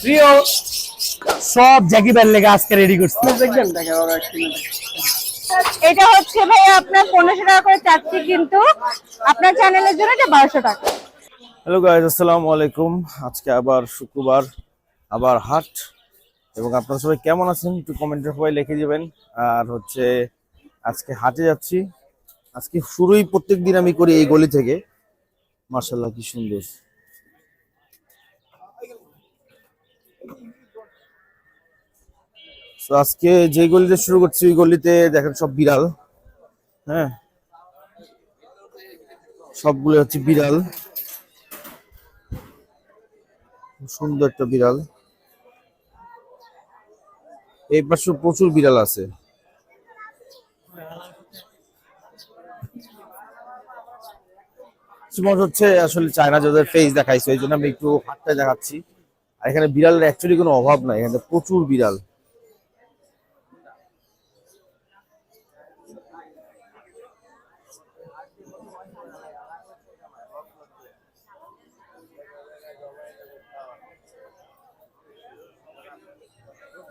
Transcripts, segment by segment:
প্রিয় সব জ্যাকি ব্যান লেগে আজকে রেডি করছি। দেখবেন এটা হচ্ছে ভাই আপনার পনেরোশো টাকা করে চাচ্ছি কিন্তু আপনার চ্যানেলের জন্য এটা বারোশো টাকা। হ্যালো গাইজ আসসালামু আলাইকুম। আজকে আবার শুক্রবার আবার হাট। এবং আপনারা সবাই কেমন আছেন? একটু কমেন্টে সবাই লিখে দিবেন। আর হচ্ছে আজকে হাটে যাচ্ছি। আজকে শুরুই প্রত্যেক দিন আমি করি এই গলি থেকে। মার্শাল্লাহ কি সুন্দর। আজকে যে গলিতে শুরু করছি, ওই গলিতে দেখেন সব বিড়াল। হ্যাঁ? সবগুলো হচ্ছে বিড়াল। সুন্দর একটা বিড়াল। এই পাশে প্রচুর বিড়াল আছে। হচ্ছে আসলে চায়না যাদের ফেস দেখাইছে এই জন্য আমি একটু হাতটা দেখাচ্ছি। আর এখানে বিড়ালের অ্যাকচুয়ালি কোনো অভাব নাই, এখানে প্রচুর বিড়াল।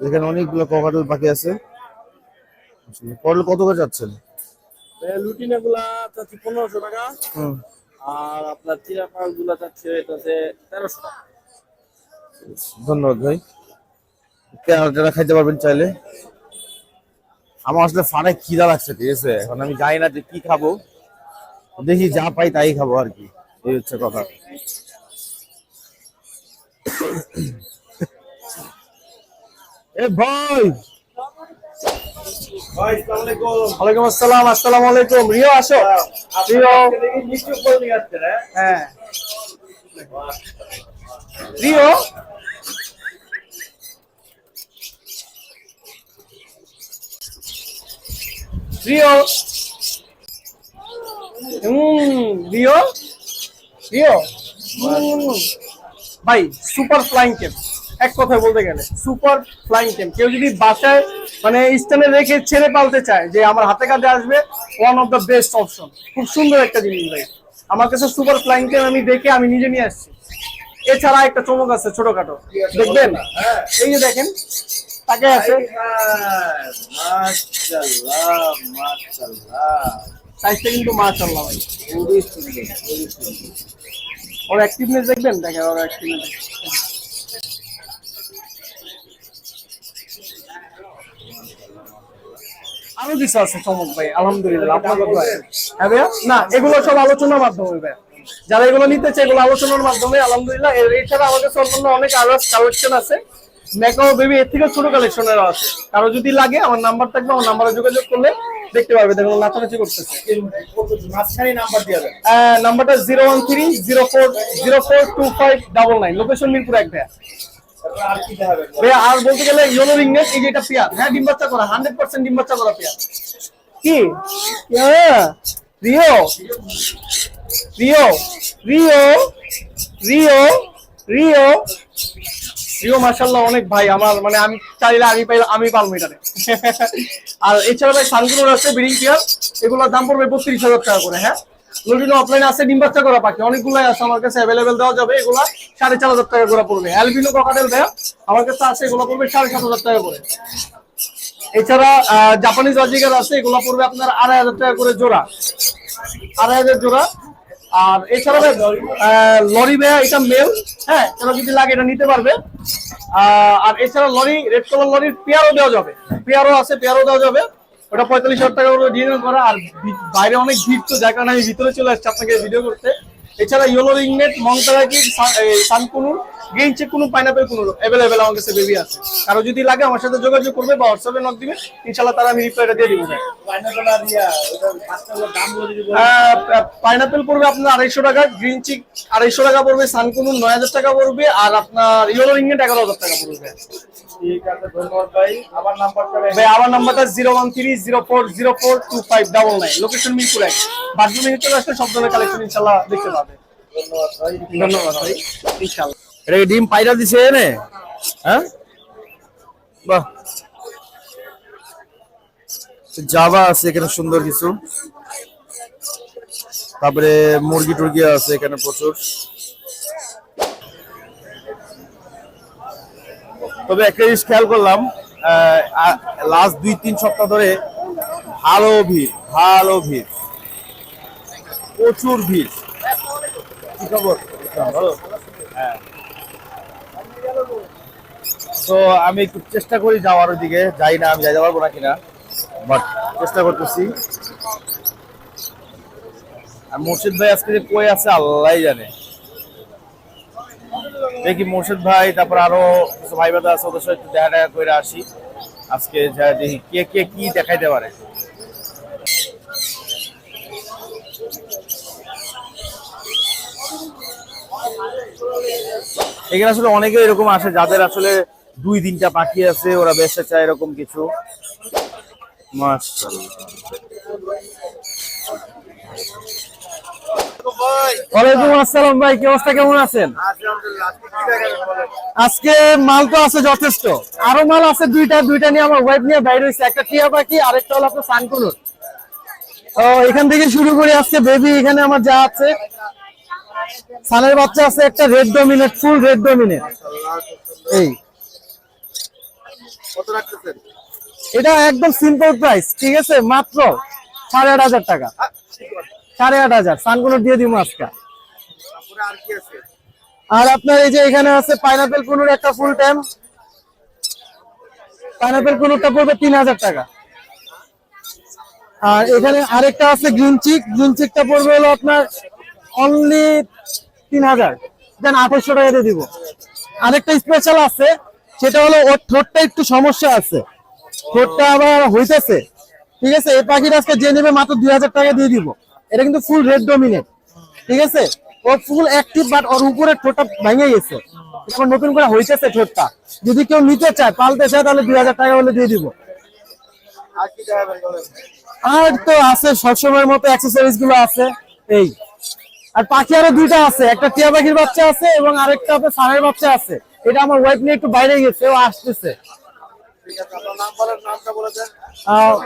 এখানে অনেকগুলো ককাটেল পাখি আছে। করলে কত করে যাচ্ছেন? লুটিনা গুলা চাচ্ছি পনেরোশো টাকা। হুম। আর আপনারগুলা চাচ্ছে এটা হচ্ছে তেরোশো টাকা। ধন্যবাদ ভাই। কেনাটা খাইতে পারবেন চাইলে? আমার আসলে ফানে খিদা লাগছে ঠিক আছে? এখন আমি জানি না যে কি খাব। দেখি যা পাই তাই খাব আর কি। এই হচ্ছে কথা। এ ভাই। ওয়ালাইকুম আসসালাম আসসালামু আলাইকুম। রিও আসো। রিও। হ্যাঁ? রিও। রিও। হুম রিও। রিও। ভাই সুপার ফ্লাইং ক্যাম্প এক কথায় বলতে গেলে সুপার ফ্লাইং ক্যাম্প কেউ যদি বাসায় মানে স্ট্যান্ডে রেখে ছেড়ে পালতে চায় যে আমার হাতে কাজে আসবে one of the best option খুব সুন্দর একটা জিনিস ভাই। আমার কাছে সুপার ফ্লাইং ক্যাম্প আমি দেখে আমি নিজে নিয়ে আসছি। এছাড়া একটা চমক আছে ছোটখাটো। দেখবেন? এই যে দেখেন তাকে আছে। সাইজটা কিন্তু মাশাআল্লাহ ভাই। ওর অ্যাক্টিভনেস দেখবেন? দেখেন ওর অ্যাক্টিভনেস আরও কিছু আছে চমক ভাই আলহামদুলিল্লাহ আপনার হ্যাঁ ভাইয়া? না এগুলো সব আলোচনার মাধ্যমে ভাইয়া। যারা এগুলো নিতে চায় এগুলো আলোচনার মাধ্যমে আলহামদুলিল্লাহ এছাড়া আমাদের অন্যান্য অনেক আরও কালেকশন আছে। মেকআপ বেবি এর থেকে ছোট কালেকশনেরও আছে। কারও যদি লাগে আমার নাম্বার থাকবে আমার নাম্বারে যোগাযোগ করলে দেখতে পারবে। দেখুন নাচানাচি করতেছে। নাম্বারটা zero one three zero four zero four two five double nine. Location Mirpur এক ভাইয়া। ভাইয়া আর বলতে গেলে ইয়েলো এই এটা হ্যাঁ ডিম করা হান্ড্রেড পার্সেন্ট ডিম বাচ্চা করা কি? হ্যাঁ Rio Rio Rio Rio Rio. Rio মাশাল্লাহ অনেক ভাই, আমার মানে আমি চাইলে আমি পাইলে আমি পালবো এটারে আর এছাড়া ভাই সানগুলোর আছে ব্রিডিং পেয়ার এগুলোর দাম পড়বে বত্রিশ হাজার টাকা করে হ্যাঁ? লুটিনো অফলাইনে আছে, ডিম বাচ্চা করা পাখি অনেকগুলাই আছে আমার কাছে অ্যাভেলেবেল দেওয়া যাবে, এগুলা সাড়ে চার হাজার টাকা করে পড়বে। অ্যালবিনো ককাটেল ভাইয়া, আমার কাছে আছে, এগুলো পড়বে সাড়ে সাত হাজার টাকা করে। এছাড়া জাপানিজ অজিকার আছে, এগুলো পড়বে আপনার আড়াই হাজার টাকা করে জোড়া। আড়াই হাজার জোড়া। আর এছাড়া লরি ভাইয়া, এটা মেল হ্যাঁ এটা যদি লাগে এটা নিতে পারবে। আর এছাড়া লরি রেড কালার লরির পেয়ারও দেওয়া যাবে। পেয়ারও আছে, পেয়ারও দেওয়া যাবে। ওটা পঁয়তাল্লিশ হাজার টাকা করে ডিজাইন করা। আর বাইরে অনেক ভিড় তো কারণে আমি ভিতরে চলে আসছে আপনাকে ভিডিও করতে। এছাড়া ইয়েলো রিংনেট মংতারাকি সানকুনুর গ্রিন চেক কোনো পাইনাপেল কোনো অ্যাভেলেবেল আমার কাছে বেবি আছে। কারও যদি লাগে আমার সাথে যোগাযোগ করবে বা হোয়াটসঅ্যাপে নক দিবে ইনশাল্লাহ তারা আমি রিপ্লাইটা দিয়ে দিব পাইনাপেল পড়বে আপনার আড়াইশো টাকা গ্রিন চিক আড়াইশো টাকা পড়বে সানকুনুর নয় হাজার টাকা পড়বে আর আপনার ইয়েলো রিংনেট এগারো হাজার টাকা পড়বে। ঠিক আছে ধন্যবাদ ভাই। আবার নাম্বারটা ভাই আমার নাম্বারটা zero one three zero four zero four two five double nine location Mirpur এক। বাথরুম মিনিট চলে আসলে সব ধরনের কালেকশন ইনশাল্লাহ দেখতে পাবে। ধন্যবাদ ভাই। ধন্যবাদ ভাই। ইনশাল্লাহ। এটা ডিম পাইরা দিছে এনে? হ্যাঁ? বাহ। জাবা আছে এখানে, সুন্দর কিছু। তারপরে মুরগি টুরগি আছে এখানে প্রচুর। তবে একটা জিনিস খেয়াল করলাম লাস্ট দুই, তিন সপ্তাহ ধরে ভালো ভিড় ভালো ভিড়। প্রচুর ভিড়। কি খবর? হ্যাঁ। তো আমি একটু চেষ্টা করি যাওয়ার ওদিকে। যাই না, আমি যাইতে পারব না কিনা। বাট চেষ্টা করতেছি। আর মুর্শিদ ভাই আজকে যে কই আছে, আল্লাহ জানে। দেখি মুর্শিদ ভাই, তারপর আরও কিছু ভাই বাদা আছে, ওদের সাথে দেখা দেখা করে আসি। আজকে দেখি কে কে কি দেখাইতে পারে। এখানে আসলে অনেকে এরকম আসে যাদের আসলে দুই তিনটা পাখি আছে, ওরা বেচতে চায় এরকম কিছু। আসসালাম ভাই, কি অবস্থা, কেমন আছেন? আজকে মাল তো আছে যথেষ্ট। আরও মাল আছে দুইটা দুইটা নিয়ে আমার নিয়ে বাইরে একটা টিয়া পাখি এখান থেকে শুরু করি আজকে বেবি এখানে আমার যা আছে। সানের বাচ্চা আছে একটা red dominant full red dominant এই। এটা একদম সিম্পল প্রাইস ঠিক আছে? মাত্র সাড়ে আট হাজার টাকা। সাড়ে আট হাজার। সানকুনুর দিয়ে দিব আজকে। আর আপনার এই যে এখানে আছে পাইনাপেল কুনুর একটা ফুল টাইম পাইনাপেল কুনুরটা পড়বে তিন হাজার টাকা। আর এখানে আরেকটা আছে গ্রিন চিক গ্রিন চিকটা পড়বে হলো আপনার অনলি তিন হাজার। দেন আঠাশশো টাকা দিয়ে দিব। আরেকটা স্পেশাল আছে সেটা হলো ওর ঠোঁটটা একটু সমস্যা আছে। ঠোঁটটা আবার হইতেছে। ঠিক আছে? এই পাখিটা আজকে যে নেবে মাত্র দুই হাজার টাকা দিয়ে দিব। এটা কিন্তু ফুল রেড ডমিনেট ঠিক আছে? ও ফুল অ্যাক্টিভ বাট ওর উপরে ঠোঁটটা ভেঙে গেছে। এখন নতুন করে হইতেছে ঠোঁটটা। যদি কেউ নিতে চায়, পালতে চায়, তাহলে দুই হাজার টাকা হলে দিয়ে দিব। আর তো আছে, সবসময়ের মতো অ্যাক্সেসরিজগুলো আছে। এই। আর পাখি আরও দুইটা আছে। একটা টিয়া পাখির বাচ্চা আছে, এবং আরেকটা আপনার সানের বাচ্চা আছে। এটা আমার ওয়াইফ নিয়ে একটু বাইরে গেছে ও আসতেছে।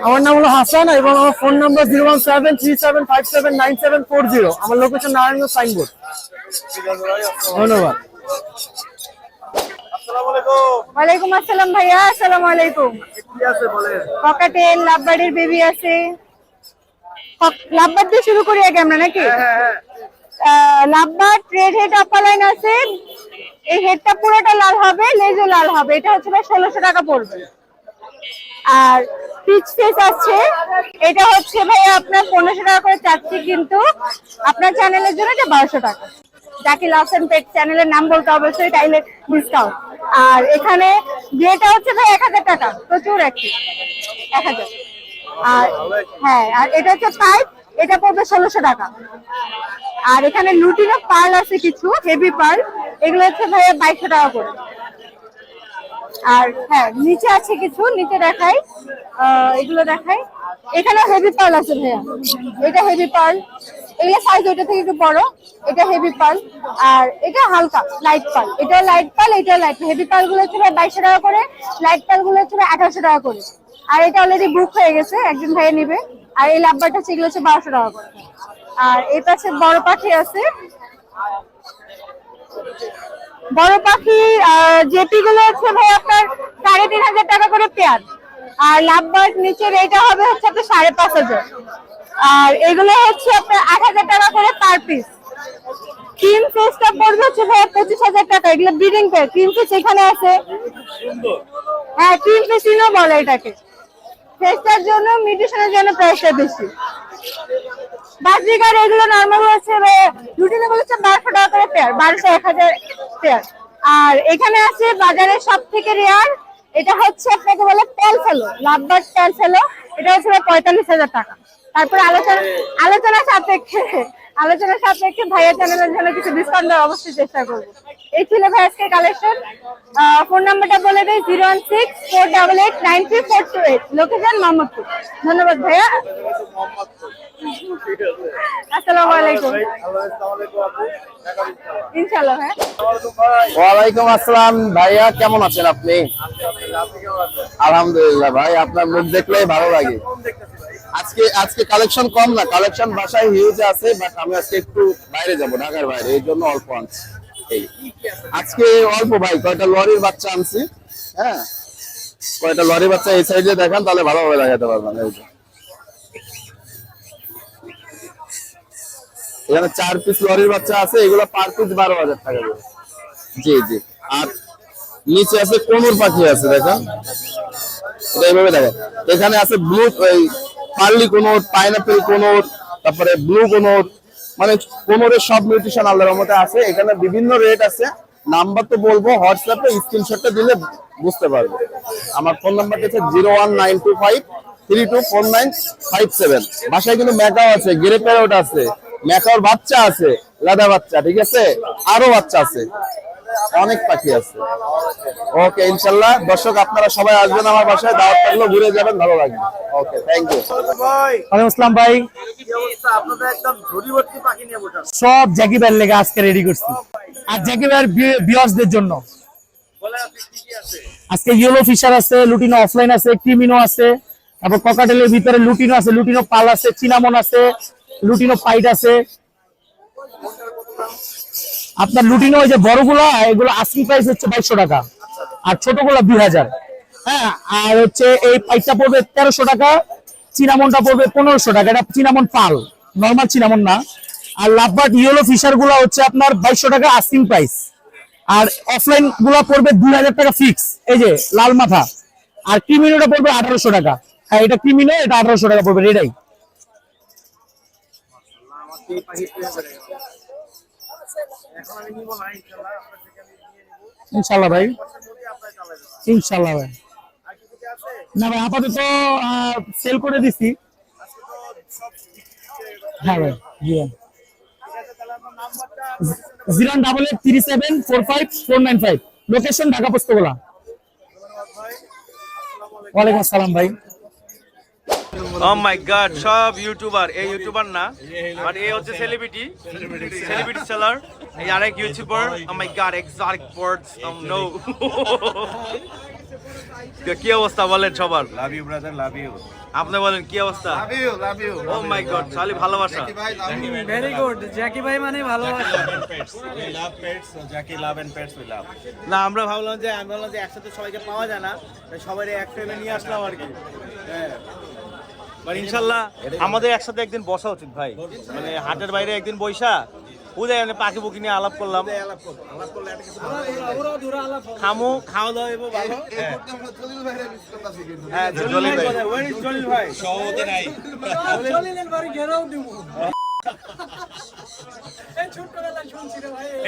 আমার নাম হলো হাসান এবং আমার phone number zero one seven three seven five seven nine seven four zero আমার লোকেশন নারায়ণগঞ্জ সাইনবোর্ড ধন্যবাদ। ওয়ালাইকুম আসসালাম ভাইয়া আসসালামু আলাইকুম। পকেটেল লাভবার্ডের বেবি আছে। লাভবার্ড দিয়ে শুরু করি আগে আমরা নাকি? Lovebird red head upper line আছে। এই হেডটা পুরোটা লাল হবে, লেজও লাল হবে। এটা হচ্ছে ভাই ষোলোশো টাকা পড়বে। আর পিচ ফেস আছে। এটা হচ্ছে ভাই আপনার পনেরোশো টাকা করে চাচ্ছি, কিন্তু আপনার চ্যানেলের জন্য এটা বারোশো টাকা। যাকে লাভ এন্ড পেট চ্যানেলের নাম বলতে অবশ্যই তাইলে ডিসকাউন্ট আর এখানে বিয়েটা হচ্ছে ভাই এক হাজার টাকা, প্রচুর একটি এক হাজার। আর হ্যাঁ আর এটা হচ্ছে পাইপ এটা পড়বে ষোলোশো টাকা। আর এখানে লুটিনো পার্ল আছে কিছু হেভি পার্ল এগুলো হচ্ছে ভাইয়া বাইশশো টাকা করে। আর হ্যাঁ নিচে আছে কিছু, নিচে দেখাই। এগুলো দেখাই। এখানে হেভি পার্ল আছে ভাইয়া। এটা হেভি পার্ল এগুলো সাইজ ওইটা থেকে একটু বড়। এটা হেভি পার্ল আর এটা হালকা লাইট পার্ল এটা লাইট পার্ল এটা লাইট হেভি পার্লগুলো হচ্ছে ভাই বাইশশো টাকা করে। লাইট পার্লগুলো হচ্ছে আঠারোশো টাকা করে। আর এটা অলরেডি বুক হয়ে গেছে, একজন ভাইয়া নিবে। আর এই লাভবারটা সেগুলো হচ্ছে বারোশো টাকা করে। আর এই পাশে বড় পাখি আছে। বড় পাখি জেপি গুলো হচ্ছে ভাই আপনার সাড়ে তিন হাজার টাকা করে পেয়ার। আর লাভবার্ড নিচের এইটা হবে হচ্ছে আপনার সাড়ে পাঁচ হাজার। আর এগুলো হচ্ছে আপনার আট হাজার টাকা করে পার পিস। ক্রিম ফেসটা পড়বে হচ্ছে ভাই পঁচিশ হাজার টাকা। এগুলো ব্রিডিং পেয়ার ক্রিম ফেস এখানে আছে। হ্যাঁ ক্রিম ফেসিনও বলে এটাকে। ফেসটার জন্য মিউটেশনের জন্য প্রাইসটা বেশি। বাজরিকার এগুলো নর্মাল হচ্ছে রুটিনে বলেছে বারোশো টাকা করে পেয়ার বারোশো এক হাজার পেয়ার আর এখানে আছে বাজারের সব থেকে রেয়ার এটা হচ্ছে আপনাকে বলে তেল ফেলো, লাভবার তেল ফেলো, এটা হচ্ছে পঁয়তাল্লিশ হাজার টাকা। তারপরে আলোচনা আলোচনা সাপেক্ষে আলোচনা সাপেক্ষে ভাইয়ের চ্যানেলের জন্য কিছু ডিসকাউন্ট দেওয়ার অবশ্যই চেষ্টা করব। এই ছিল ভাই আজকের কালেকশন ফোন নাম্বারটা বলে দেয় zero one six four double eight nine three four two eight location Mohammadpur ধন্যবাদ ভাইয়া। আসসালামু আলাইকুম। ইনশাআল্লাহ হ্যাঁ ওয়ালাইকুম আসসালাম। ভাইয়া কেমন আছেন আপনি? আলহামদুলিল্লাহ ভাই আপনার মুখ দেখলেই ভালো লাগে। আজকে আজকে কালেকশন কম না কালেকশন বাসায় হিউজ আছে বাট আমি আজকে একটু বাইরে যাব, ঢাকার বাইরে, এই জন্য অল্প আনছি আজকে অল্প ভাই, কয়টা লরির বাচ্চা আনছি হ্যাঁ? কয়টা লরি বাচ্চা এই সাইডে দেখান, তাহলে ভালোভাবে দেখাতে পারবেন, এই যে। এখানে চার পিস লরির বাচ্চা আছে, এগুলো পার পিস বারো হাজার টাকা জি জি। আর নিচে আছে কোমর পাখি আছে, দেখেন। এটা এইভাবে দেখেন। এখানে আছে ব্লু পার্লি কোনোর পাইনাপেল কোনোর তারপরে ব্লু কোনোর মানে কোনোরের সব নিউট্রিশন আল্লাহর মধ্যে আছে। এখানে বিভিন্ন রেট আছে। নাম্বার তো বলব হোয়াটসঅ্যাপে স্ক্রিনশটটা দিলে বুঝতে পারবে। আমার ফোন নাম্বারটা হচ্ছে zero one nine two five three two four nine five seven বাসায় কিন্তু ম্যাকাও আছে গেরে প্যারোট আছে, ম্যাকাওর বাচ্চা আছে লাদা বাচ্চা, ঠিক আছে? আরও বাচ্চা আছে। অনেক পাখি আছে। ওকে ইনশাল্লাহ। দর্শক, আপনারা সবাই আসবেন আমার বাসায়। দাওয়াত থাকলেও ঘুরে যাবেন, ভালো লাগবে। ওকে থ্যাংক ইউ ওয়ালাইকুম আসসালাম ভাই। সব জ্যাকি ভাইয়ের লেগে আজকে রেডি করছি। আর জ্যাকি ভাইয়ের বিয়ার্সদের জন্য। আজকে ইয়েলো ফিশার আছে লুটিনো অফলাইন আছে ক্রিমিনো আছে, তারপর ককাটেলের ভিতরে লুটিনো আছে লুটিনো পাল আছে চিনামন আছে লুটিনো পাইট আছে। আপনার লুটিনো ওই যে বড়গুলা, এগুলো আস্কিং প্রাইস হচ্ছে বাইশশো টাকা। আর ছোটগুলা দুই হাজার। হ্যাঁ আর হচ্ছে এই পাইটটা পড়বে তেরোশো টাকা, চিনামনটা পড়বে পনেরোশো টাকা। এটা চিনামন পাল নর্মাল চিনামন না। আর লাভবার্ড ইয়েলো ফিশারগুলা হচ্ছে আপনার বাইশশো টাকা আস্কিং প্রাইস আর অফলাইনগুলা পড়বে দুই হাজার টাকা ফিক্স এই যে লাল মাথা। আর ক্রিমিনোটা পড়বে আঠারোশো টাকা। হ্যাঁ এটা ক্রিমিনো, এটা আঠারোশো টাকা পড়বে রেডাই ইনশাল্লাহ ভাই। ইনশাল্লাহ ভাই। না ভাই, আপাতত সেল করে দিছি। হ্যাঁ ভাই zero double eight three seven four five four nine five. Location Dhaka Postogola ওয়ালাইকুম আসসালাম ভাই। ও মাই গড Oh সব ইউটিউবার এই ইউটিউবার না বাট এই হচ্ছে সেলিব্রিটি সেলিব্রিটি সেলার এই আরেক youtuber oh my God exotic birds oh no কি অবস্থা বলেন সবার? Love you brother love you আপনি বলেন কি অবস্থা? Love you love you oh my God খালি ভালোবাসা। ভেরি গুড জ্যাকি ভাই মানে ভালোবাসা। Pets. So Jackie love and pets we love. না আমরা ভাবলাম যে আমি ভাবলাম যে একসাথে সবাইকে পাওয়া যায় না তাই সবাই এক ফ্রেমে নিয়ে আসলাম আর কি। হ্যাঁ। বাট ইনশাল্লাহ আমাদের একসাথে একদিন বসা উচিত ভাই। মানে হাটের বাইরে একদিন বৈশা বুঝাই মানে পাখি পুকি নিয়ে আলাপ করলাম। খামু খাওয়া দাওয়া এবং ভালো। হ্যাঁ জলিল ভাই কোথায়? Where is জলিল ভাই। সহজে নাই। চলিলেন বাড়ি ঘেরাও দিব।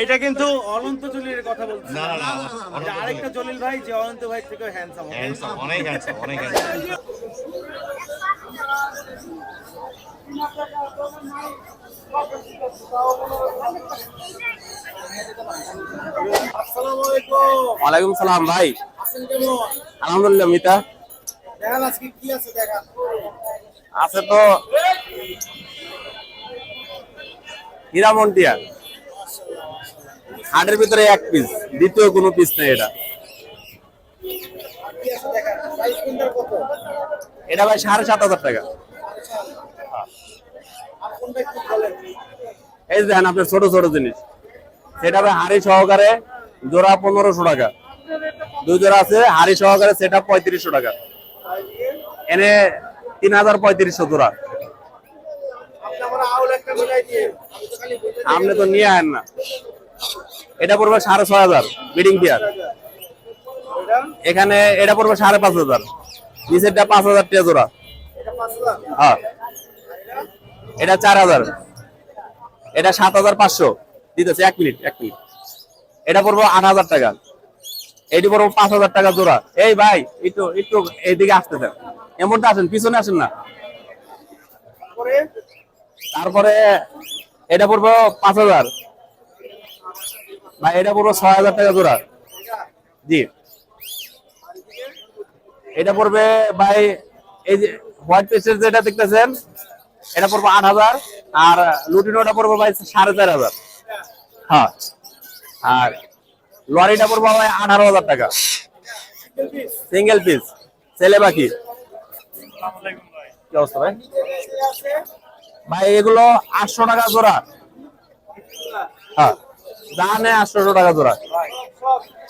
এটা কিন্তু অনন্ত জলিলের কথা বলছি না না না এটা আরেকটা জলিল ভাই যে অনন্ত ভাই থেকে হ্যান্ডসাম হ্যান্ডসাম অনেক হ্যান্ডসাম অনেক হ্যান্ডসাম ওয়ালাইকুম সালাম ভাই আলহামদুলিল্লাহ মিতা আছে তো হীরামন্টিয়া হাটের ভিতরে এক পিস দ্বিতীয় কোনো পিস নেই এটা। এটা ভাই সাড়ে সাত হাজার টাকা। এই দেখেন আপনার ছোট ছোট জিনিস। সেটা ভাই হাড়ি সহকারে জোড়া পনেরোশো টাকা। দুই জোড়া আছে, হাড়ি সহকারে সেটা পঁয়ত্রিশশো টাকা। এনে তিন হাজার পঁয়ত্রিশশো জোড়া। আপনি তো নিয়ে আয়েন না। এটা পড়বে সাড়ে ছয় হাজার বিডিং পেয়ার এখানে এটা পড়বে সাড়ে পাঁচ হাজার। নিচেরটা পাঁচ হাজার টাকা জোড়া। হ্যাঁ। এটা চার হাজার। এটা সাত হাজার পাঁচশো। দিতেছে এক মিনিট এক মিনিট। এটা পড়ব আট হাজার টাকা। এটি পড়ব পাঁচ হাজার টাকা জোড়া। এই ভাই, একটু একটু এইদিকে আসতে দেন। এমনটা আসেন, পিছনে আসেন না। তারপরে এটা পড়ব পাঁচ হাজার। ভাই, এটা পড়ব ছয় হাজার টাকা জোড়া। জি। এটা পড়বে ভাই, এই যে হোয়াইট পেস্টের যেটা দেখতেছেন, এটা পড়ব আট হাজার। আর লুটিনোটা পড়ব ভাই সাড়ে চার হাজার। হ্যাঁ। আর লরিটা পড়ব ভাই আঠারো হাজার টাকা। সিঙ্গেল পিস ছেলে বাকি কি অবস্থা ভাই? ভাই, এগুলো আটশো টাকা জোড়া। হ্যাঁ দানে আটশো টাকা জোড়া।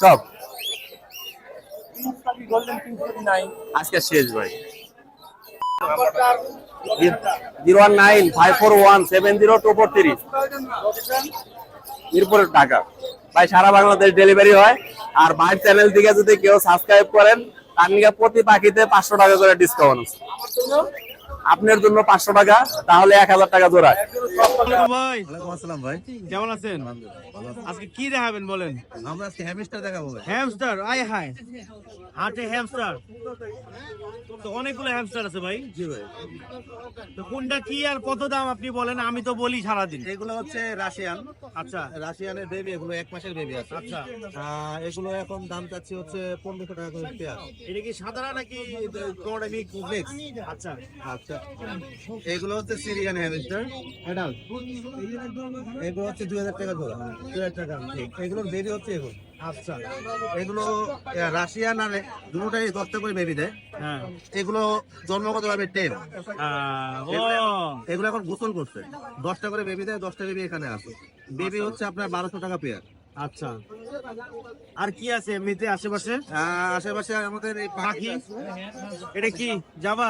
সব আজকে শেষ ভাই। Zero one nine, five four one, seven zero, two four three. Mirpur Dhaka. ভাই, সারা বাংলাদেশ ডেলিভারি হয়। আর ভাইয়ের চ্যানেল থেকে যদি কেউ সাবস্ক্রাইব করেন, তার নিয়ে প্রতি পাখিতে পাঁচশো টাকা করে ডিসকাউন্ট আছে। আপনার জন্য পাঁচশো টাকা তাহলে এক হাজার টাকা জোড়া। ভাই। ভাই। কেমন আছেন? আজকে কি দেখাবেন বলেন? আমরা আজকে হ্যামস্টার দেখাবো হ্যামস্টার আই হাই হাটে হ্যামস্টার তো অনেকগুলো হ্যামস্টার আছে ভাই। জি ভাই। তো কোনটা কি আর কত দাম আপনি বলেন? আমি তো বলি সারাদিন। এগুলো হচ্ছে রাশিয়ান। আচ্ছা। রাশিয়ানের বেবি এগুলো এক মাসের বেবি আছে। আচ্ছা। আহ, এগুলো এখন দাম চাচ্ছি হচ্ছে পনেরোশো টাকা করে পেয়ার এটা কি সাধারণ নাকি আচ্ছা। আচ্ছা। এগুলো হচ্ছে সিরিয়ান হ্যামস্টার অ্যাডাল্ট এগুলো হচ্ছে দুই হাজার টাকা জোড়া দুই হাজার টাকা এগুলোর বেবি হচ্ছে এগুলো। আচ্ছা। এগুলো রাশিয়ান আর দুটোটাই দশটা করে বেবি দেয়। হ্যাঁ। এগুলো জন্মগত ভাবে এগুলো এখন গোসল করছে। দশটা করে বেবি দেয় দশটা বেবি এখানে আছে। বেবি হচ্ছে আপনার বারোশো টাকা পেয়ার আচ্ছা। আর কি আছে এমনিতে আশেপাশে? আশেপাশে আমাদের এই পাখি এটা কি? জাবা?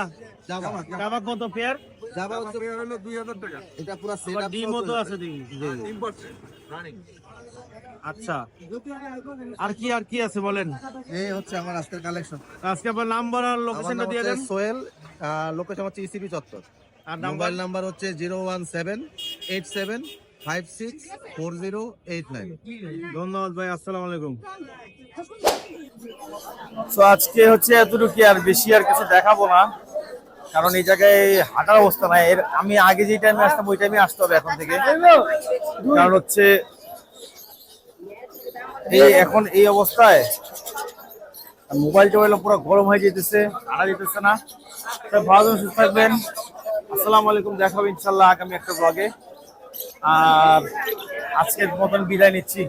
জাবা জাবা। কত পেয়ার? জাবা হচ্ছে হলো দুই হাজার টাকা। এটা পুরো সেট ডিমও তো আছে দেখি। আচ্ছা। আর কি আর কি আছে বলেন? এই হচ্ছে আমার আজকের কালেকশন আজকে আপনার নাম্বার আর লোকেশনটা দিয়ে দেন। সোহেল লোকেশন হচ্ছে ইসিবি চত্বর। আর মোবাইল নাম্বার হচ্ছে zero one seven eight seven five six four zero eight nine ধন্যবাদ ভাই আসসালামু আলাইকুম। তো আজকে হচ্ছে এতটুকু আর বেশি আর কিছু দেখাবো না কারণ এই জায়গায় হাঁটার অবস্থা নাই। এর আমি আগে যে টাইমে আসতাম ওই টাইমে আসতে হবে এখন থেকে। কারণ হচ্ছে এই এখন এই অবস্থায় মোবাইল টোবাইল পুরো গরম হয়ে যেতেছে হাঁটা যেতেছে না। ভালো থাকবেন, সুস্থ থাকবেন আসসালামু আলাইকুম দেখা হবে ইনশাল্লাহ আগামী একটা ব্লগে আর আজকের মতন বিদায় নিচ্ছি।